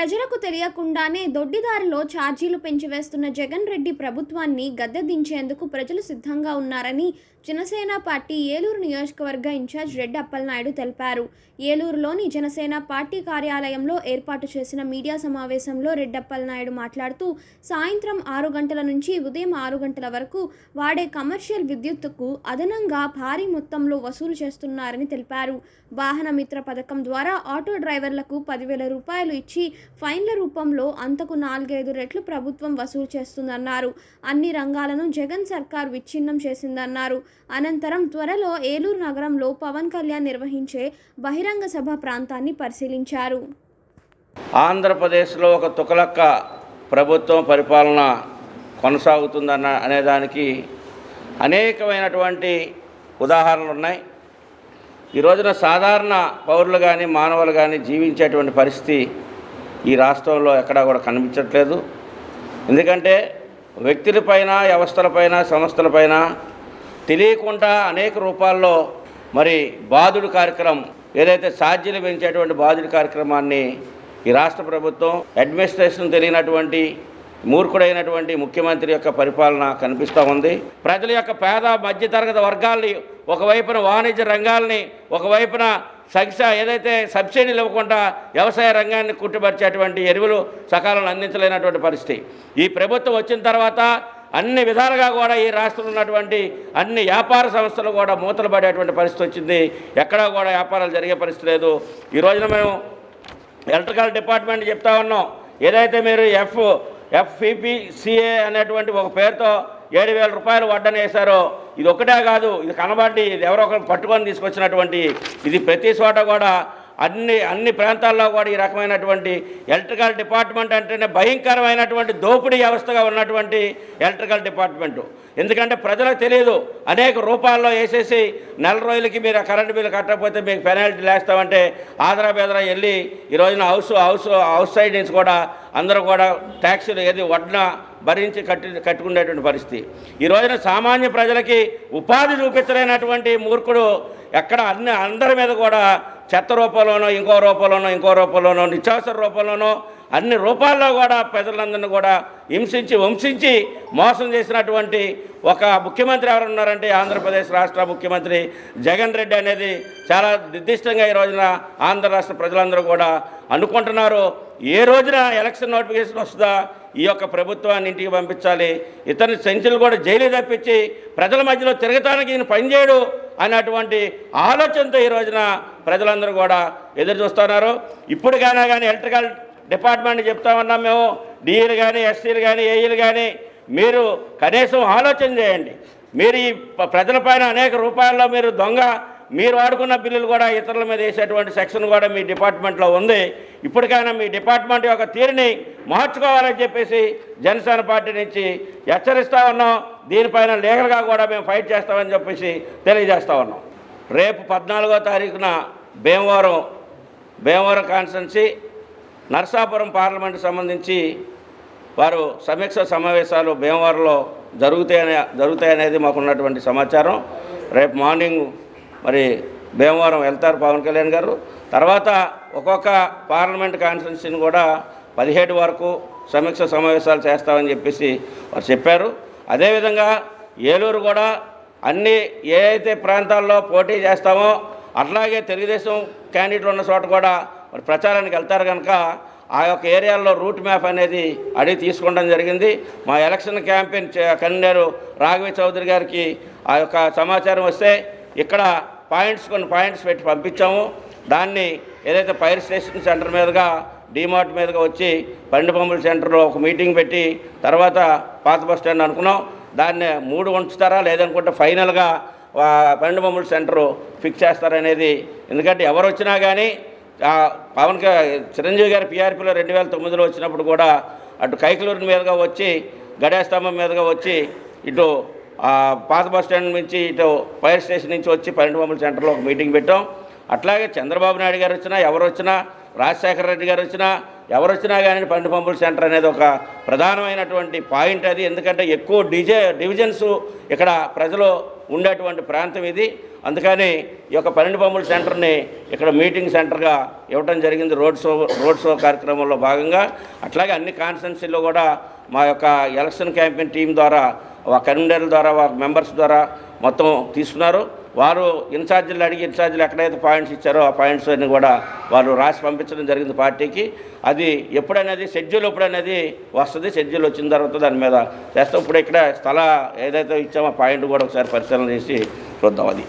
ప్రజలకు తెలియకుండానే దొడ్డిదారిలో ఛార్జీలు పెంచివేస్తున్న జగన్ రెడ్డి ప్రభుత్వాన్ని గద్దె దించేందుకు ప్రజలు సిద్ధంగా ఉన్నారని జనసేన పార్టీ ఏలూరు నియోజకవర్గ ఇన్ఛార్జ్ రెడ్డి అప్పలనాయుడు తెలిపారు. ఏలూరులోని జనసేన పార్టీ కార్యాలయంలో ఏర్పాటు చేసిన మీడియా సమావేశంలో రెడ్డి అప్పలనాయుడు మాట్లాడుతూ సాయంత్రం ఆరు గంటల నుంచి ఉదయం ఆరు గంటల వరకు వాడే కమర్షియల్ విద్యుత్తుకు అదనంగా భారీ మొత్తంలో వసూలు చేస్తున్నారని తెలిపారు. వాహన మిత్ర పథకం ద్వారా ఆటో డ్రైవర్లకు పదివేల రూపాయలు ఇచ్చి ఫైన్ల రూపంలో అంతకు నాలుగైదు రెట్లు ప్రభుత్వం వసూలు చేస్తుందన్నారు. అన్ని రంగాలను జగన్ సర్కార్ విచ్ఛిన్నం చేసిందన్నారు. అనంతరం త్వరలో ఏలూరు నగరంలో పవన్ కళ్యాణ్ నిర్వహించే బహిరంగ సభ ప్రాంతాన్ని పరిశీలించారు. ఆంధ్రప్రదేశ్లో ఒక తుకలక్క ప్రభుత్వం పరిపాలన కొనసాగుతుందన్న అనేదానికి అనేకమైనటువంటి ఉదాహరణలు ఉన్నాయి. ఈ రోజున సాధారణ పౌరులు కానీ మానవులు కానీ జీవించేటువంటి పరిస్థితి ఈ రాష్ట్రంలో ఎక్కడా కూడా కనిపించట్లేదు. ఎందుకంటే వ్యక్తులపైన వ్యవస్థలపైన సంస్థలపైన తెలియకుండా అనేక రూపాల్లో మరి బాధుడు కార్యక్రమం ఏదైతే సాధ్యలు పెంచేటువంటి బాధుడు కార్యక్రమాన్ని ఈ రాష్ట్ర ప్రభుత్వం అడ్మినిస్ట్రేషన్ తెలియనటువంటి మూర్ఖుడైనటువంటి ముఖ్యమంత్రి యొక్క పరిపాలన కనిపిస్తూ ఉంది. ప్రజల యొక్క పేద మధ్యతరగతి వర్గాల్ని ఒకవైపున వాణిజ్య రంగాల్ని ఒకవైపున సగ్స ఏదైతే సబ్సిడీలు ఇవ్వకుండా వ్యవసాయ రంగాన్ని కుట్టుపరిచేటువంటి ఎరువులు సకాలంలో అందించలేనటువంటి పరిస్థితి. ఈ ప్రభుత్వం వచ్చిన తర్వాత అన్ని విధాలుగా కూడా ఈ రాష్ట్రంలో ఉన్నటువంటి అన్ని వ్యాపార సంస్థలు కూడా మూతలు పడేటువంటి పరిస్థితి వచ్చింది. ఎక్కడా కూడా వ్యాపారాలు జరిగే పరిస్థితి లేదు. ఈ రోజున మేము ఎలక్ట్రికల్ డిపార్ట్మెంట్ చెప్తా ఉన్నాం. ఏదైతే మీరు ఎఫ్ ఎఫ్పిపిసిఏ అనేటువంటి ఒక పేరుతో ఏడు వేల రూపాయలు వడ్డన వేశారో ఇది ఒకటే కాదు ఇది కనబడి ఇది ఎవరో ఒకరు పట్టుకొని తీసుకొచ్చినటువంటి ఇది ప్రతి చోట కూడా అన్ని అన్ని ప్రాంతాల్లో కూడా ఈ రకమైనటువంటి ఎలక్ట్రికల్ డిపార్ట్మెంట్ అంటేనే భయంకరమైనటువంటి దోపిడీ వ్యవస్థగా ఉన్నటువంటి ఎలక్ట్రికల్ డిపార్ట్మెంటు. ఎందుకంటే ప్రజలకు తెలియదు అనేక రూపాల్లో వేసేసి నెల రోజులకి మీరు కరెంటు బిల్లు కట్టకపోతే మీకు పెనాల్టీ లేస్తామంటే ఆదరా బెదరా వెళ్ళి ఈ రోజున హౌస్ హౌస్ హౌస్ సైడ్ నుంచి కూడా అందరూ కూడా ట్యాక్సీలు ఏది వడ్న భరించి కట్టి కట్టుకునేటువంటి పరిస్థితి. ఈ రోజున సామాన్య ప్రజలకి ఉపాధి చూపించలేనటువంటి మూర్ఖుడు ఎక్కడ అన్ని అందరి మీద కూడా చెత్త రూపంలోనో ఇంకో రూపంలోనో ఇంకో రూపంలోనో నిత్యావసర రూపంలోనో అన్ని రూపాల్లో కూడా ప్రజలందరినీ కూడా హింసించి వంశించి మోసం చేసినటువంటి ఒక ముఖ్యమంత్రి ఎవరు ఉన్నారంటే ఆంధ్రప్రదేశ్ రాష్ట్ర ముఖ్యమంత్రి జగన్ రెడ్డి అనేది చాలా నిర్దిష్టంగా ఈ రోజున ఆంధ్ర రాష్ట్ర ప్రజలందరూ కూడా అనుకుంటున్నారు. ఏ రోజున ఎలక్షన్ నోటిఫికేషన్ వస్తుందా? ఈ యొక్క ప్రభుత్వాన్ని ఇంటికి పంపించాలి. ఇతని సెంచులు కూడా జైలు తప్పించి ప్రజల మధ్యలో తిరగటానికి ఈయన పనిచేయడు అన్నటువంటి ఆలోచనతో ఈ రోజున ప్రజలందరూ కూడా ఎదురు చూస్తున్నారు. ఇప్పటికైనా కానీ ఎలక్ట్రికల్ డిపార్ట్మెంట్ చెప్తా ఉన్నాం మేము. డిఈలు కానీ ఎస్సీలు కానీ ఏఈలు కానీ మీరు కనీసం ఆలోచన చేయండి. మీరు ఈ ప్రజల ప్రజలపైన అనేక రూపాయల్లో మీరు దొంగ మీరు వాడుకున్న బిల్లులు కూడా ఇతరుల మీద వేసేటువంటి సెక్షన్ కూడా మీ డిపార్ట్మెంట్లో ఉంది. ఇప్పటికైనా మీ డిపార్ట్మెంట్ యొక్క తీరుని మార్చుకోవాలని చెప్పేసి జనసేన పార్టీ నుంచి హెచ్చరిస్తా ఉన్నాం. దీనిపైన లీగల్గా కూడా మేము ఫైట్ చేస్తామని చెప్పేసి తెలియజేస్తా ఉన్నాం. రేపు పద్నాలుగో తారీఖున భీమవరం భీమవరం కాన్స్టెన్సీ నర్సాపురం పార్లమెంటు సంబంధించి వారు సమీక్ష సమావేశాలు భీమవరంలో జరుగుతాయనే జరుగుతాయనేది మాకున్నటువంటి సమాచారం. రేపు మార్నింగ్ మరి భీమవరం వెళ్తారు పవన్ కళ్యాణ్ గారు. తర్వాత ఒక్కొక్క పార్లమెంట్ కాన్స్టిట్యున్సీని కూడా పదిహేడు వరకు సమీక్ష సమావేశాలు చేస్తామని చెప్పేసి వారు చెప్పారు. అదేవిధంగా ఏలూరు కూడా అన్ని ఏ అయితే ప్రాంతాల్లో పోటీ చేస్తామో అట్లాగే తెలుగుదేశం క్యాండిడేట్లు ఉన్న చోట కూడా మరి ప్రచారానికి వెళ్తారు కనుక ఆ యొక్క ఏరియాల్లో రూట్ మ్యాప్ అనేది అడిగి తీసుకోవడం జరిగింది. మా election campaign convener Raghavi Chowdary గారికి ఆ యొక్క సమాచారం వస్తే ఇక్కడ పాయింట్స్ కొన్ని పాయింట్స్ పెట్టి పంపించాము. దాన్ని ఏదైతే ఫైర్ స్టేషన్ సెంటర్ మీదుగా డిమార్ట్ మీదుగా వచ్చి పండు పంపుల సెంటర్లో ఒక మీటింగ్ పెట్టి తర్వాత పాత బస్ స్టాండ్ అనుకున్నాం. దాన్ని మూడు ఉంచుతారా లేదనుకుంటే ఫైనల్గా పండు పంపుల సెంటరు ఫిక్స్ చేస్తారనేది. ఎందుకంటే ఎవరు వచ్చినా కానీ పవన్ చిరంజీవి గారి పీఆర్పీలో రెండు వేల తొమ్మిదిలో వచ్చినప్పుడు కూడా అటు కైకలూరు మీదుగా వచ్చి గడేస్తంభం మీదుగా వచ్చి ఇటు పాత బస్ స్టాండ్ నుంచి ఇటు ఫైర్ స్టేషన్ నుంచి వచ్చి పన్నెండు బొమ్మల సెంటర్లో ఒక మీటింగ్ పెట్టాం. అట్లాగే చంద్రబాబు నాయుడు గారు వచ్చినా ఎవరు వచ్చినా రాజశేఖర రెడ్డి గారు వచ్చినా ఎవరు వచ్చినా కానీ పన్నెండు పంపుల సెంటర్ అనేది ఒక ప్రధానమైనటువంటి పాయింట్ అది. ఎందుకంటే ఎక్కువ డిజే డివిజన్స్ ఇక్కడ ప్రజలు ఉండేటువంటి ప్రాంతం ఇది. అందుకని ఈ యొక్క పన్నెండు పంపుల సెంటర్ని ఇక్కడ మీటింగ్ సెంటర్గా ఇవ్వడం జరిగింది రోడ్ షో రోడ్ షో కార్యక్రమంలో భాగంగా. అట్లాగే అన్ని కాన్స్టిట్యున్సీల్లో కూడా మా యొక్క ఎలక్షన్ క్యాంపెయిన్ టీం ద్వారా కన్వీనర్ల ద్వారా మెంబర్స్ ద్వారా మొత్తం తీసుకున్నారు. వారు ఇన్ఛార్జీలు అడిగి ఇన్ఛార్జీలు ఎక్కడైతే పాయింట్స్ ఇచ్చారో ఆ పాయింట్స్ అన్ని కూడా వారు రాసి పంపించడం జరిగింది పార్టీకి. అది ఎప్పుడనేది షెడ్యూల్ ఎప్పుడనేది వస్తుంది షెడ్యూల్ వచ్చిన తర్వాత దాని మీద చేస్తాం. ఇప్పుడు ఇక్కడ స్థల ఏదైతే ఇచ్చామో ఆ పాయింట్ కూడా ఒకసారి పరిశీలన చేసి చూద్దాం అది.